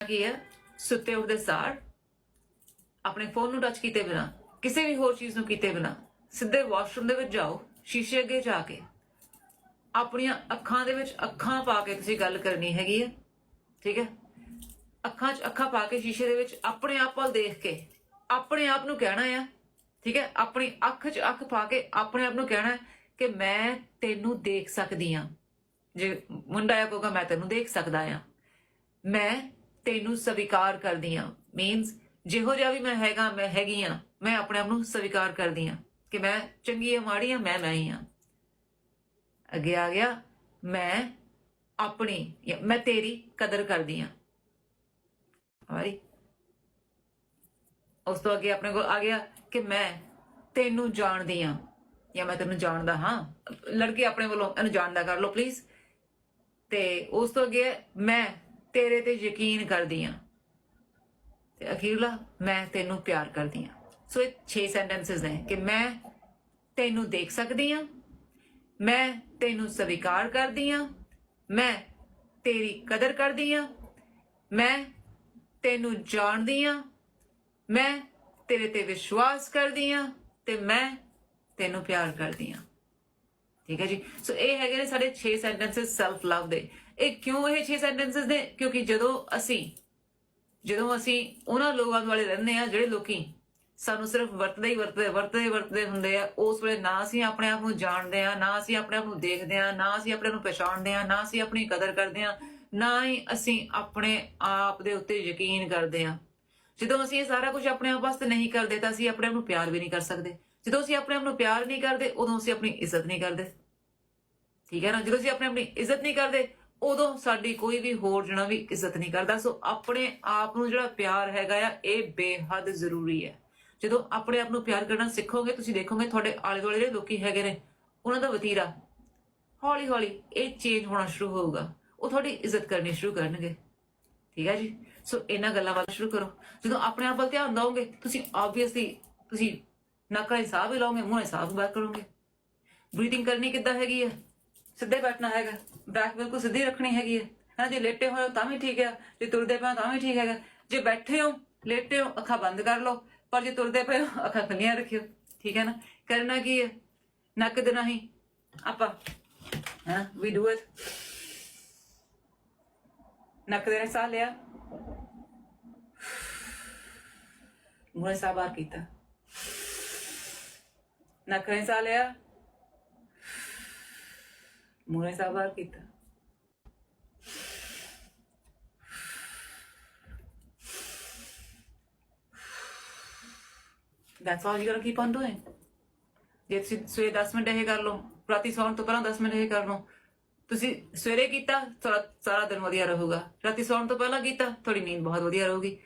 ਕੀ ਹੈ ਸੁੱਤੇ ਉੱਠਦੇ ਸਾਰ, ਆਪਣੇ ਫੋਨ ਨੂੰ ਟੱਚ ਕੀਤੇ ਬਿਨਾ, ਕਿਸੇ ਵੀ ਹੋਰ ਚੀਜ਼ ਨੂੰ ਕੀਤੇ ਬਿਨਾ, ਸਿੱਧੇ ਵਾਸ਼ਰੂਮ ਦੇ ਵਿੱਚ ਜਾਓ, ਸ਼ੀਸ਼ੇ ਅੱਗੇ ਜਾ ਕੇ, ਆਪਣੀਆਂ ਅੱਖਾਂ ਦੇ ਵਿੱਚ ਅੱਖਾਂ ਪਾ ਕੇ ਤੁਸੀਂ ਗੱਲ ਕਰਨੀ ਹੈਗੀ ਹੈ, ਠੀਕ ਹੈ? ਅੱਖਾਂ 'ਚ ਅੱਖਾਂ ਪਾ ਕੇ ਸ਼ੀਸ਼ੇ ਦੇ ਵਿੱਚ ਆਪਣੇ ਆਪ ਵੱਲ ਦੇਖ ਕੇ, ਆਪਣੇ ਆਪ ਨੂੰ ਕਹਿਣਾ ਆ, ਠੀਕ ਹੈ? ਆਪਣੀ ਅੱਖ 'ਚ ਅੱਖ ਪਾ ਕੇ ਆਪਣੇ ਆਪ ਨੂੰ ਕਹਿਣਾ ਕਿ ਮੈਂ ਤੈਨੂੰ ਦੇਖ ਸਕਦੀ ਆ ਜੇ ਮੁੰਡਾ ਆ ਕਹੂਗਾ, ਮੈਂ ਤੈਨੂੰ ਦੇਖ ਸਕਦਾ ਆ ਮੈਂ ਤੈਨੂੰ ਸਵੀਕਾਰ ਕਰਦੀ ਆ ਮੀਨਸ ਜਿਹੋ ਜਿਹਾ ਵੀ ਮੈਂ ਹੈਗਾ, ਮੈਂ ਹੈਗੀ ਆ। ਮੈਂ ਆਪਣੇ ਆਪ ਨੂੰ ਸਵੀਕਾਰ ਕਰਦੀ ਆ ਕਿ ਮੈਂ ਚੰਗੀ ਆ, ਮਾੜੀ ਆ, ਮੈਂ ਮੈਂ ਹੀ ਆ। ਅੱਗੇ ਆ ਗਿਆ, ਮੈਂ ਆਪਣੀ ਮੈਂ ਤੇਰੀ ਕਦਰ ਕਰਦੀ ਆ। ਆਰੀ ਉਸ ਤੋਂ ਅੱਗੇ ਆਪਣੇ ਕੋਲ ਆ ਗਿਆ ਕਿ ਮੈਂ ਤੈਨੂੰ ਜਾਣਦੀ ਆ ਜਾਂ ਮੈਂ ਤੈਨੂੰ ਜਾਣਦਾ ਹਾਂ। ਲੜਕੇ ਆਪਣੇ ਵੱਲੋਂ ਇਹਨੂੰ ਜਾਣਦਾ ਕਰ ਲਓ ਪਲੀਜ਼ ਤੇ ਉਸ ਤੋਂ ਅੱਗੇ ਮੈਂ ਤੇਰੇ ਤੇ ਯਕੀਨ ਕਰਦੀ ਆ। ਤੇ ਅਖੀਰਲਾ, ਮੈਂ ਤੈਨੂੰ ਪਿਆਰ ਕਰਦੀ ਆ। ਸੋ ਇਹ 6 ਸੈਂਟੈਂਸਸ ਨੇ ਕਿ ਮੈਂ ਤੈਨੂੰ ਦੇਖ ਸਕਦੀ ਆ, ਮੈਂ ਤੈਨੂੰ ਸਵੀਕਾਰ ਕਰਦੀ ਆ, ਮੈਂ ਤੇਰੀ ਕਦਰ ਕਰਦੀ ਆ, ਮੈਂ ਤੈਨੂੰ ਜਾਣਦੀ ਆ, ਮੈਂ ਤੇਰੇ ਤੇ ਵਿਸ਼ਵਾਸ ਕਰਦੀ ਆ ਤੇ ਮੈਂ ਤੈਨੂੰ ਪਿਆਰ ਕਰਦੀ ਆ। ਠੀਕ ਹੈ ਜੀ? ਸੋ ਇਹ ਹੈਗੇ ਨੇ ਸਾਡੇ 6 ਸੈਂਟੈਂਸਸ ਸੈਲਫ ਲਵ ਦੇ। ਇਹ ਕਿਉਂ ਇਹ 6 ਸੈਂਟੈਂਸਸ ਦੇ ਕਿਉਂਕਿ ਜਦੋਂ ਅਸੀਂ ਜਦੋਂ ਅਸੀਂ ਉਹਨਾਂ ਲੋਕਾਂ ਦੁਆਲੇ ਰਹਿੰਦੇ ਆ ਜਿਹੜੇ ਲੋਕੀ ਸਾਨੂੰ ਸਿਰਫ ਵਰਤਦੇ ਹੀ ਵਰਤਦੇ ਵਰਤਦੇ ਹੀ ਵਰਤਦੇ ਹੁੰਦੇ ਆ, ਉਸ ਵੇਲੇ ਨਾ ਅਸੀਂ ਆਪਣੇ ਆਪ ਨੂੰ ਜਾਣਦੇ ਆ ਨਾ ਅਸੀਂ ਆਪਣੇ ਆਪ ਨੂੰ ਦੇਖਦੇ ਆ ਨਾ ਅਸੀਂ ਆਪਣੇ ਆਪ ਨੂੰ ਪਛਾਣਦੇ ਆ ਨਾ ਅਸੀਂ ਆਪਣੀ ਕਦਰ ਕਰਦੇ ਆ ਨਾ ਹੀ ਅਸੀਂ ਆਪਣੇ ਆਪ ਦੇ ਉੱਤੇ ਯਕੀਨ ਕਰਦੇ ਆ ਜਦੋਂ ਅਸੀਂ ਇਹ ਸਾਰਾ ਕੁਝ ਆਪਣੇ ਆਪ ਵਾਸਤੇ ਨਹੀਂ ਕਰਦੇ ਤਾਂ ਅਸੀਂ ਆਪਣੇ ਆਪ ਨੂੰ ਪਿਆਰ ਵੀ ਨਹੀਂ ਕਰ ਸਕਦੇ। ਜਦੋਂ ਅਸੀਂ ਆਪਣੇ ਆਪ ਨੂੰ ਪਿਆਰ ਨਹੀਂ ਕਰਦੇ, ਉਦੋਂ ਅਸੀਂ ਆਪਣੀ ਇੱਜ਼ਤ ਨਹੀਂ ਕਰਦੇ। ਠੀਕ ਹੈ ਨਾ? ਜਦੋਂ ਅਸੀਂ ਆਪਣੇ ਆਪਣੀ ਇੱਜ਼ਤ ਨਹੀਂ ਕਰਦੇ, ਉਦੋਂ ਸਾਡੀ ਕੋਈ ਵੀ ਹੋਰ ਜਣਾ ਵੀ ਇੱਜ਼ਤ ਨਹੀਂ ਕਰਦਾ। ਸੋ ਆਪਣੇ ਆਪ ਨੂੰ ਜਿਹੜਾ ਪਿਆਰ ਹੈਗਾ ਆ, ਇਹ ਬੇਹੱਦ ਜ਼ਰੂਰੀ ਹੈ। ਜਦੋਂ ਆਪਣੇ ਆਪ ਨੂੰ ਪਿਆਰ ਕਰਨਾ ਸਿੱਖੋਗੇ, ਤੁਸੀਂ ਦੇਖੋਗੇ ਤੁਹਾਡੇ ਆਲੇ ਦੁਆਲੇ ਜਿਹੜੇ ਲੋਕੀ ਹੈਗੇ ਨੇ, ਉਹਨਾਂ ਦਾ ਵਤੀਰਾ ਹੌਲੀ ਹੌਲੀ ਇਹ ਚੇਂਜ ਹੋਣਾ ਸ਼ੁਰੂ ਹੋਊਗਾ। ਉਹ ਤੁਹਾਡੀ ਇੱਜ਼ਤ ਕਰਨੀ ਸ਼ੁਰੂ ਕਰਨਗੇ। ਠੀਕ ਹੈ ਜੀ? ਸੋ ਇਹਨਾਂ ਗੱਲਾਂ ਵੱਲ ਸ਼ੁਰੂ ਕਰੋ। ਜਦੋਂ ਆਪਣੇ ਆਪ ਵੱਲ ਧਿਆਨ ਦਿਓਗੇ, ਤੁਸੀਂ ਆਬਵੀਅਸਲੀ ਤੁਸੀਂ ਨੱਕ ਹੀ ਸਾਹ ਵੀ ਲਾਓਗੇ, ਮੂੰਹ ਹੀ ਸਾਹ ਬਾਹਰ ਕਰੋਗੇ। ਬਰੀਥਿੰਗ ਕਰਨੀ ਕਿੱਦਾਂ ਹੈਗੀ ਹੈ ਸਿੱਧੇ ਬੈਠਣਾ ਹੈਗਾ। ਬੈਕ ਬਿਲਕੁਲ ਸਿੱਧੀ ਰੱਖਣੀ ਹੈਗੀ ਹੈ ਹਾਂ ਜੇ ਲੇਟੇ ਹੋਏ ਹੋ ਤਾਂ ਵੀ ਠੀਕ ਹੈ ਜੇ ਤੁਰਦੇ ਪਏ ਹੋ ਤਾਂ ਵੀ ਠੀਕ ਹੈਗਾ। ਜੇ ਬੈਠੇ ਹੋ, ਲੇਟੇ ਹੋ, ਅੱਖਾਂ ਬੰਦ ਕਰ ਲਓ। ਪਰ ਜੇ ਤੁਰਦੇ ਪਏ ਹੋ, ਅੱਖਾਂ ਖੁੱਲੀਆਂ ਰੱਖਿਓ। ਠੀਕ ਹੈ ਨਾ? ਕਰਨਾ ਕੀ ਹੈ ਨੱਕ ਦੇ ਨਹੀਂ ਆਪਾਂ, ਹਾਂ ਵੀ ਡੂ ਇਟ ਨੱਕ ਦੇ ਨਾਲ ਸਾਹ ਲਿਆ ਮੂੰਹ ਸਾਹ ਬਾਹਰ ਕੀਤਾ ਨੱਕ ਨੇ ਸਾਹ ਲਿਆ ਮੂਹਰੇ ਸਾਹ ਬਾਹਰ ਕੀਤਾ That's all you gotta keep on doing. ਜੇ ਤੁਸੀਂ ਸਵੇਰੇ 10 ਮਿੰਟ ਇਹ ਕਰ ਲਓ ਰਾਤੀ ਸੌਣ ਤੋਂ ਪਹਿਲਾਂ 10 ਮਿੰਟ ਇਹ ਕਰ ਲਓ ਤੁਸੀਂ ਸਵੇਰੇ ਕੀਤਾ ਤੁਹਾਡਾ ਸਾਰਾ ਦਿਨ ਵਧੀਆ ਰਹੂਗਾ। ਰਾਤੀ ਸੌਣ ਤੋਂ ਪਹਿਲਾਂ ਕੀਤਾ, ਤੁਹਾਡੀ ਨੀਂਦ ਬਹੁਤ ਵਧੀਆ ਰਹੂਗੀ।